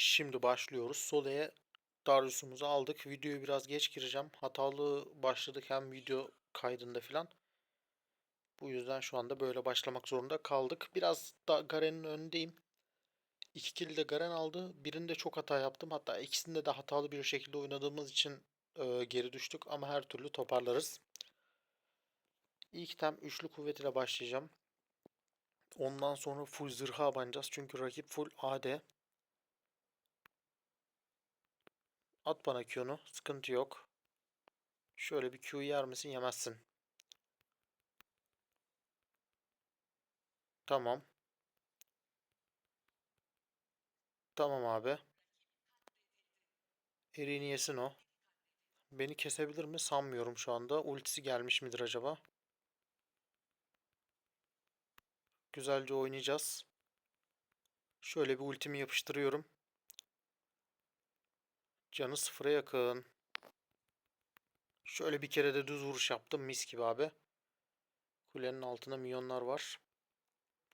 Şimdi başlıyoruz. Soleye Darius'umuzu aldık. Videoyu biraz geç gireceğim. Hatalı başladık hem video kaydında filan. Bu yüzden şu anda böyle başlamak zorunda kaldık. Biraz da Garen'in önündeyim. İki kill de Garen aldı. Birinde çok hata yaptım. Hatta ikisinde de hatalı bir şekilde oynadığımız için e, geri düştük. Ama her türlü toparlarız. İlk tem üçlü kuvvetiyle başlayacağım. Ondan sonra full zırha abanacağız. Çünkü rakip full AD. At bana Q'nu. Sıkıntı yok. Şöyle bir Q yer misin? Yemezsin. Tamam. Tamam abi. Eriğini yesin o. Beni kesebilir mi? Sanmıyorum şu anda. Ultisi gelmiş midir acaba? Güzelce oynayacağız. Şöyle bir ultimi yapıştırıyorum. Canı sıfıra yakın. Şöyle bir kere de düz vuruş yaptım. Mis gibi abi. Kulenin altında milyonlar var.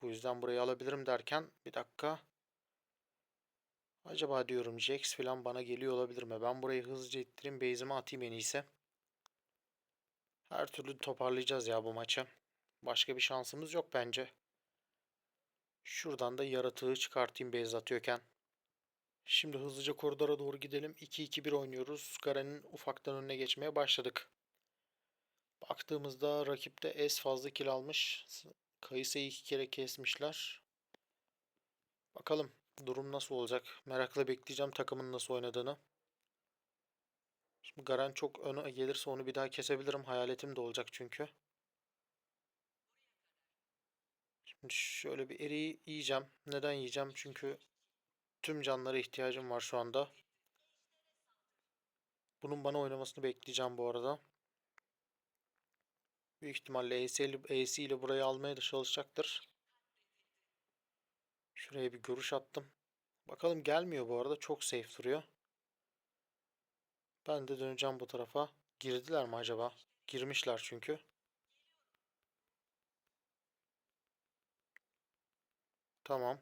Bu yüzden burayı alabilirim derken bir dakika. Acaba diyorum Jax falan bana geliyor olabilir mi? Ben burayı hızlıca ittireyim. Base'ime atayım en iyisi. Her türlü toparlayacağız ya bu maçı. Başka bir şansımız yok bence. Şuradan da yaratığı çıkartayım base atıyorken. Şimdi hızlıca koridora doğru gidelim. 2-2-1 oynuyoruz. Garen'in ufaktan önüne geçmeye başladık. Baktığımızda rakipte S fazla kill almış. Kayısı'yı iki kere kesmişler. Bakalım durum nasıl olacak. Merakla bekleyeceğim takımın nasıl oynadığını. Şimdi Garen çok öne gelirse onu bir daha kesebilirim. Hayaletim de olacak çünkü. Şimdi şöyle bir eriği yiyeceğim. Neden yiyeceğim? Çünkü tüm canlara ihtiyacım var şu anda. Bunun bana oynamasını bekleyeceğim bu arada. Büyük ihtimalle AC ile, AC ile burayı almaya da çalışacaktır. Şuraya bir görüş attım. Bakalım gelmiyor bu arada. Çok safe duruyor. Ben de döneceğim bu tarafa. Girdiler mi acaba? Girmişler çünkü. Tamam.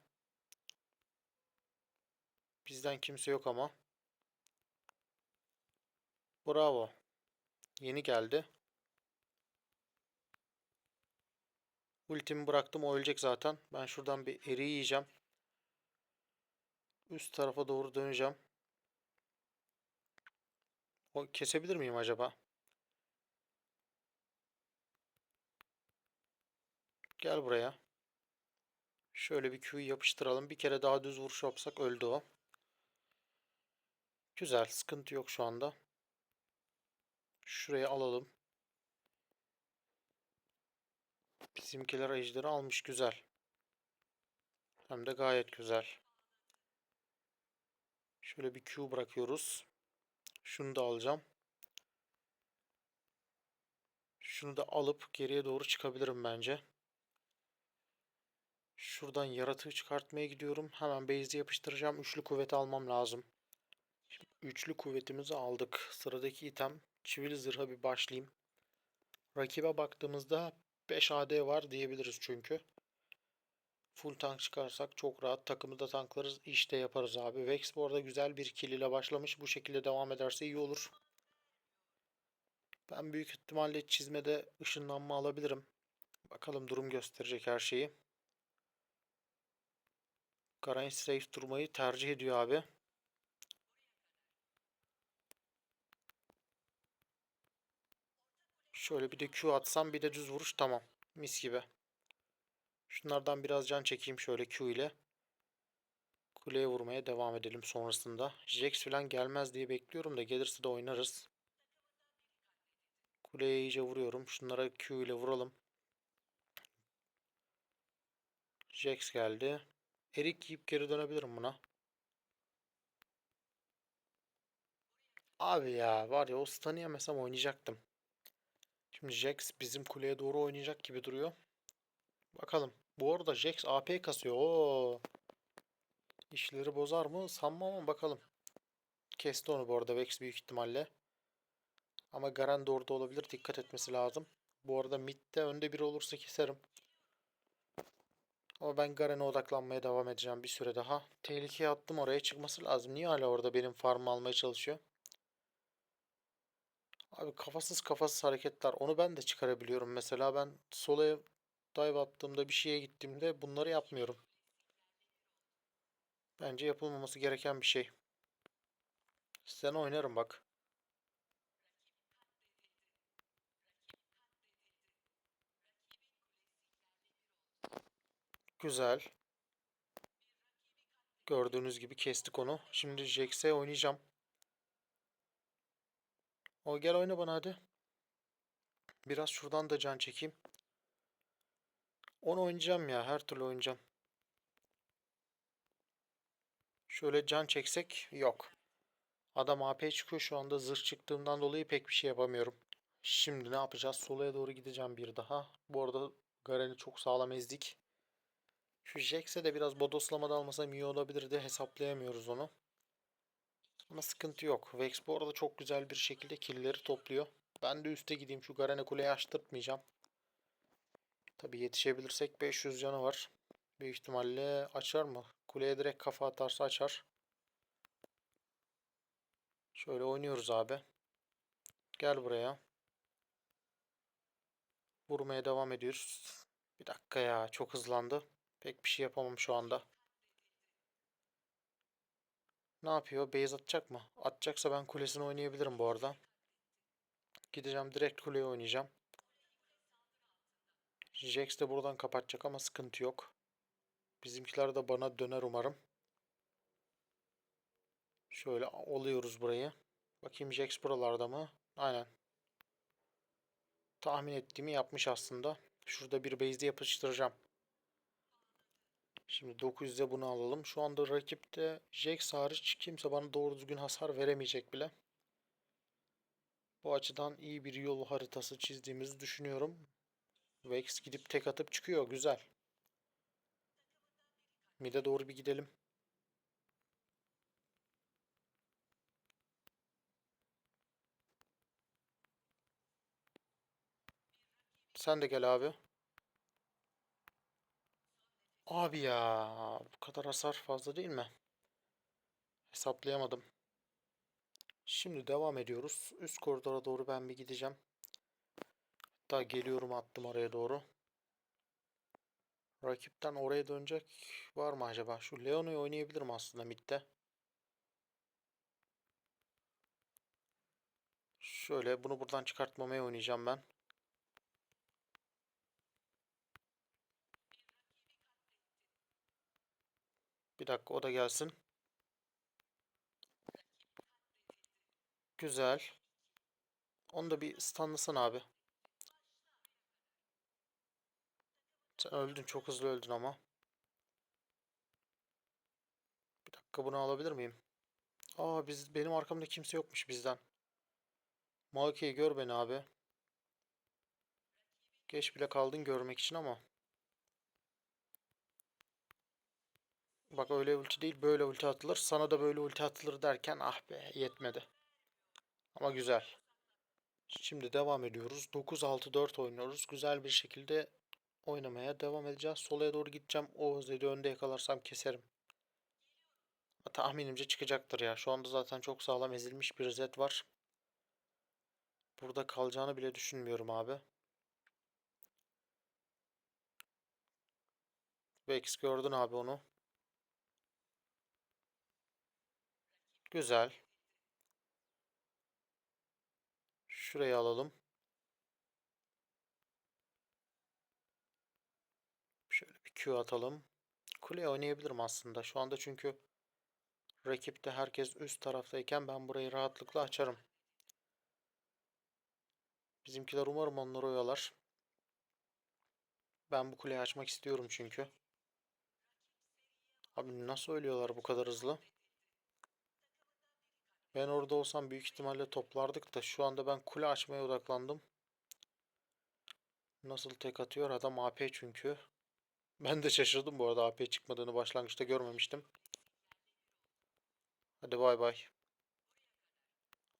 Bizden kimse yok ama. Bravo. Yeni geldi. Ultimi bıraktım. O ölecek zaten. Ben şuradan bir eri yiyeceğim. Üst tarafa doğru döneceğim. O kesebilir miyim acaba? Gel buraya. Şöyle bir Q'yu yapıştıralım. Bir kere daha düz vuruş yapsak öldü o. Güzel. Sıkıntı yok şu anda. Şuraya alalım. Bizimkiler ejderi almış. Güzel. Hem de gayet güzel. Şöyle bir Q bırakıyoruz. Şunu da alacağım. Şunu da alıp geriye doğru çıkabilirim bence. Şuradan yaratığı çıkartmaya gidiyorum. Hemen base'e yapıştıracağım. Üçlü kuvveti almam lazım. Üçlü kuvvetimizi aldık. Sıradaki item çivili zırha bir başlayayım. Rakibe baktığımızda 5 AD var diyebiliriz çünkü. Full tank çıkarsak çok rahat takımı da tanklarız. İşte yaparız abi. Vex bu arada güzel bir kill ile başlamış. Bu şekilde devam ederse iyi olur. Ben büyük ihtimalle çizmede ışınlanma alabilirim. Bakalım durum gösterecek her şeyi. Garen safe durmayı tercih ediyor abi. Şöyle bir de Q atsam bir de düz vuruş tamam. Mis gibi. Şunlardan biraz can çekeyim şöyle Q ile. Kuleye vurmaya devam edelim sonrasında. Jax falan gelmez diye bekliyorum da gelirse de oynarız. Kuleye iyice vuruyorum. Şunlara Q ile vuralım. Jax geldi. Erik yiyip geri dönebilirim buna. Abi ya var ya o stun'ı yemesem oynayacaktım. Şimdi Jax bizim kuleye doğru oynayacak gibi duruyor. Bakalım. Bu arada Jax AP kasıyor. Oo. İşleri bozar mı? Sanmam ama bakalım. Kesti onu bu arada Vex büyük ihtimalle. Ama Garen de orada olabilir. Dikkat etmesi lazım. Bu arada midde önde biri olursa keserim. Ama ben Garen'e odaklanmaya devam edeceğim bir süre daha. Tehlikeye attım oraya çıkması lazım. Niye hala orada benim farmı almaya çalışıyor? Abi kafasız kafasız hareketler. Onu ben de çıkarabiliyorum. Mesela ben solaya dive attığımda bir şeye gittiğimde bunları yapmıyorum. Bence yapılmaması gereken bir şey. Sen oynarım bak. Güzel. Gördüğünüz gibi kestik onu. Şimdi Jax'e oynayacağım. O gel oyna bana hadi. Biraz şuradan da can çekeyim. Onu oynayacağım ya. Her türlü oynayacağım. Şöyle can çeksek yok. Adam AP çıkıyor şu anda zırh çıktığımdan dolayı pek bir şey yapamıyorum. Şimdi ne yapacağız? Solaya doğru gideceğim bir daha. Bu arada Garen'i çok sağlam ezdik. Şu Jax'e de biraz bodoslamada almasam iyi olabilirdi. Hesaplayamıyoruz onu. Ama sıkıntı yok. Vex bu arada çok güzel bir şekilde killleri topluyor. Ben de üste gideyim. Şu Garen'e kuleyi açtırtmayacağım. Tabi yetişebilirsek 500 canı var. Büyük ihtimalle açar mı? Kuleye direkt kafa atarsa açar. Şöyle oynuyoruz abi. Gel buraya. Vurmaya devam ediyoruz. Bir dakika ya çok hızlandı. Pek bir şey yapamam şu anda. Ne yapıyor? Base atacak mı? Atacaksa ben kulesini oynayabilirim bu arada. Gideceğim direkt kuleye oynayacağım. Jax de buradan kapatacak ama sıkıntı yok. Bizimkiler de bana döner umarım. Şöyle oluyoruz burayı. Bakayım Jax buralarda mı? Aynen. Tahmin ettiğimi yapmış aslında. Şurada bir base'de yapıştıracağım. Şimdi 900'de bunu alalım. Şu anda rakipte Jax hariç kimse bana doğru düzgün hasar veremeyecek bile. Bu açıdan iyi bir yol haritası çizdiğimizi düşünüyorum. Vex gidip tek atıp çıkıyor. Güzel. Mid'e doğru bir gidelim. Sen de gel abi. Abi ya bu kadar hasar fazla değil mi? Hesaplayamadım. Şimdi devam ediyoruz. Üst koridora doğru ben bir gideceğim. Hatta geliyorum attım oraya doğru. Rakipten oraya dönecek var mı acaba? Şu Leono'yu oynayabilirim aslında midde. Şöyle bunu buradan çıkartmamaya oynayacağım ben. Bir dakika o da gelsin. Güzel. Onu da bir stunlasın abi. Sen öldün çok hızlı öldün ama. Bir dakika bunu alabilir miyim? Aa biz benim arkamda kimse yokmuş bizden. Maoke'yi gör beni abi. Geç bile kaldın görmek için ama. Bak öyle ulti değil böyle ulti atılır. Sana da böyle ulti atılır derken ah be yetmedi. Ama güzel. Şimdi devam ediyoruz. 9-6-4 oynuyoruz. Güzel bir şekilde oynamaya devam edeceğiz. Solaya doğru gideceğim. O Zed'i önde yakalarsam keserim. Tahminimce çıkacaktır ya. Şu anda zaten çok sağlam ezilmiş bir Zed var. Burada kalacağını bile düşünmüyorum abi. Vex gördün abi onu. Güzel. Şurayı alalım. Şöyle bir Q atalım. Kule oynayabilirim aslında. Şu anda çünkü rakipte herkes üst taraftayken ben burayı rahatlıkla açarım. Bizimkiler umarım onları oyalar. Ben bu kuleyi açmak istiyorum çünkü. Abi nasıl ölüyorlar bu kadar hızlı? Ben orada olsam büyük ihtimalle toplardık da şu anda ben kule açmaya odaklandım. Nasıl tek atıyor? Adam AP çünkü. Ben de şaşırdım bu arada AP çıkmadığını başlangıçta görmemiştim. Hadi bay bay.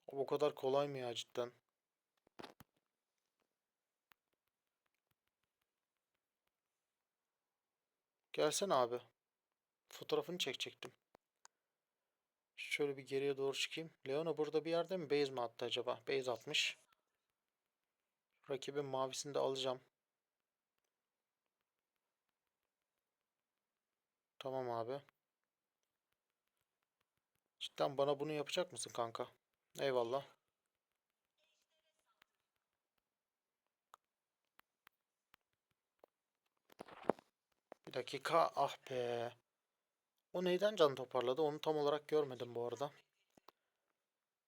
O kadar kolay mı ya cidden? Gelsene abi. Fotoğrafını çekecektim. Şöyle bir geriye doğru çıkayım. Leona burada bir yerde mi? Base mi attı acaba? Base atmış. Rakibin mavisini de alacağım. Tamam abi. Cidden bana bunu yapacak mısın kanka? Eyvallah. Bir dakika. Ah be. O neyden can toparladı? Onu tam olarak görmedim bu arada.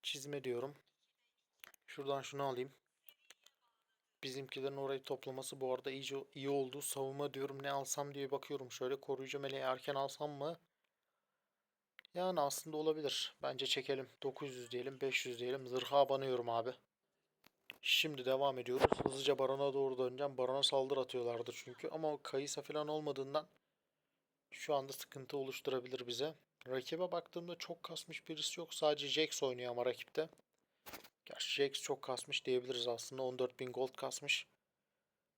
Çizme diyorum. Şuradan şunu alayım. Bizimkilerin orayı toplaması bu arada iyice iyi oldu. Savunma diyorum ne alsam diye bakıyorum. Şöyle koruyucu meleği erken alsam mı? Yani aslında olabilir. Bence çekelim. 900 diyelim, 500 diyelim. Zırha banıyorum abi. Şimdi devam ediyoruz. Hızlıca barona doğru döneceğim. Barona saldırı atıyorlardı çünkü. Ama kayısa falan olmadığından şu anda sıkıntı oluşturabilir bize. Rakibe baktığımda çok kasmış birisi yok. Sadece Jax oynuyor ama rakipte. Gerçi Jax çok kasmış diyebiliriz aslında. 14.000 gold kasmış.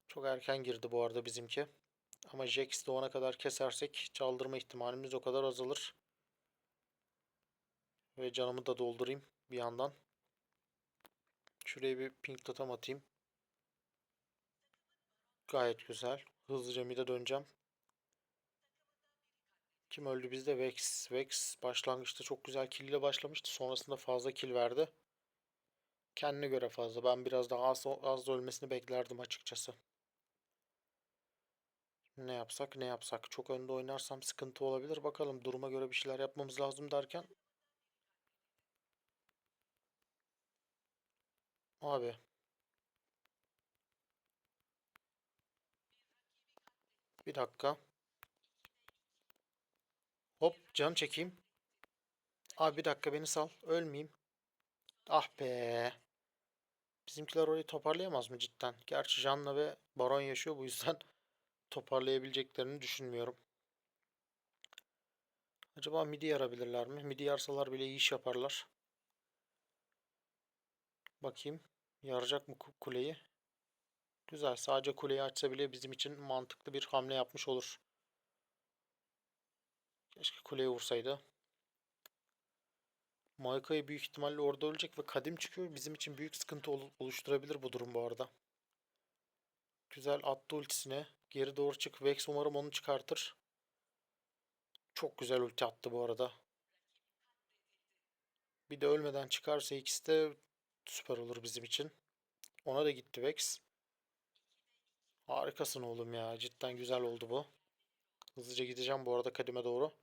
Çok erken girdi bu arada bizimki. Ama Jax de ona kadar kesersek çaldırma ihtimalimiz o kadar azalır. Ve canımı da doldurayım bir yandan. Şuraya bir pink totem atayım. Gayet güzel. Hızlıca mid'e döneceğim. Kim öldü bizde? Vex. Vex başlangıçta çok güzel kill ile başlamıştı. Sonrasında fazla kill verdi. Kendine göre fazla. Ben biraz daha az, az ölmesini beklerdim açıkçası. Ne yapsak ne yapsak. Çok önde oynarsam sıkıntı olabilir. Bakalım duruma göre bir şeyler yapmamız lazım derken. Abi. Bir dakika. Hop can çekeyim. Abi bir dakika beni sal. Ölmeyeyim. Ah be. Bizimkiler orayı toparlayamaz mı cidden? Gerçi Janna ve Baron yaşıyor bu yüzden toparlayabileceklerini düşünmüyorum. Acaba midi yarabilirler mi? Midi yarsalar bile iyi iş yaparlar. Bakayım. Yaracak mı kuleyi? Güzel. Sadece kuleyi açsa bile bizim için mantıklı bir hamle yapmış olur. Keşke kuleye vursaydı. Maika'yı büyük ihtimalle orada ölecek ve kadim çıkıyor. Bizim için büyük sıkıntı oluşturabilir bu durum bu arada. Güzel attı ultisine. Geri doğru çık. Vex umarım onu çıkartır. Çok güzel ulti attı bu arada. Bir de ölmeden çıkarsa ikisi de süper olur bizim için. Ona da gitti Vex. Harikasın oğlum ya. Cidden güzel oldu bu. Hızlıca gideceğim bu arada kadime doğru.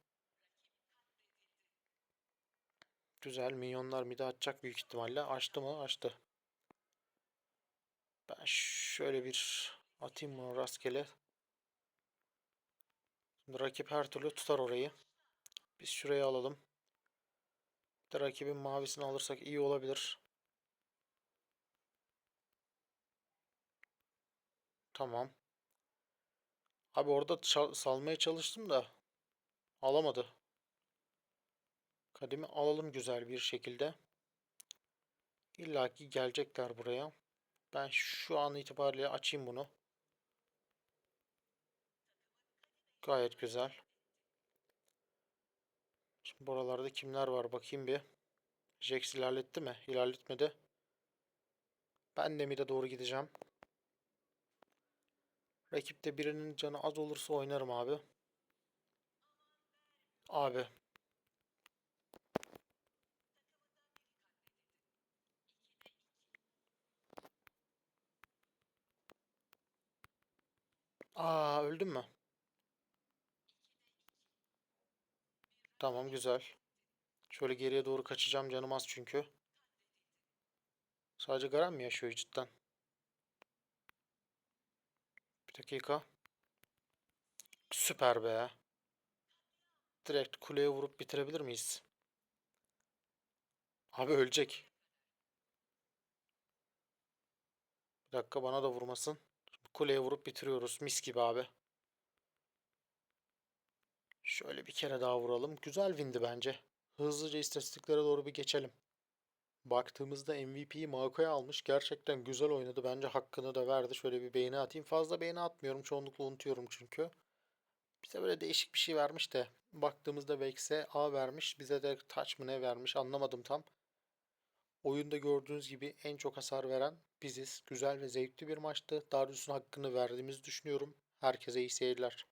Güzel. Minyonlar midi atacak büyük ihtimalle. Açtı mı? Açtı. Ben şöyle bir atayım bunu rastgele. Şimdi rakip her türlü tutar orayı. Biz şurayı alalım. Bir de rakibin mavisini alırsak iyi olabilir. Tamam. Abi orada salmaya çalıştım da alamadı. Kadimi alalım güzel bir şekilde. İlla ki gelecekler buraya. Ben şu an itibariyle açayım bunu. Gayet güzel. Şimdi buralarda kimler var bakayım bir. Jax ilerletti mi? İlerletmedi. Ben de mid'e doğru gideceğim. Rakipte birinin canı az olursa oynarım abi. Abi. Aa öldün mü? Tamam güzel. Şöyle geriye doğru kaçacağım canım az çünkü. Sadece Garen mi yaşıyor cidden? Bir dakika. Süper be. Direkt kuleye vurup bitirebilir miyiz? Abi ölecek. Bir dakika bana da vurmasın. Kuleye vurup bitiriyoruz. Mis gibi abi. Şöyle bir kere daha vuralım. Güzel windi bence. Hızlıca istatistiklere doğru bir geçelim. Baktığımızda MVP'yi Mako'ya almış. Gerçekten güzel oynadı. Bence hakkını da verdi. Şöyle bir beğeni atayım. Fazla beğeni atmıyorum. Çoğunlukla unutuyorum çünkü. Bize böyle değişik bir şey vermiş de baktığımızda Vex'e A vermiş. Bize de Touch mı ne vermiş anlamadım tam. Oyunda gördüğünüz gibi en çok hasar veren biziz. Güzel ve zevkli bir maçtı. Darius'un hakkını verdiğimizi düşünüyorum. Herkese iyi seyirler.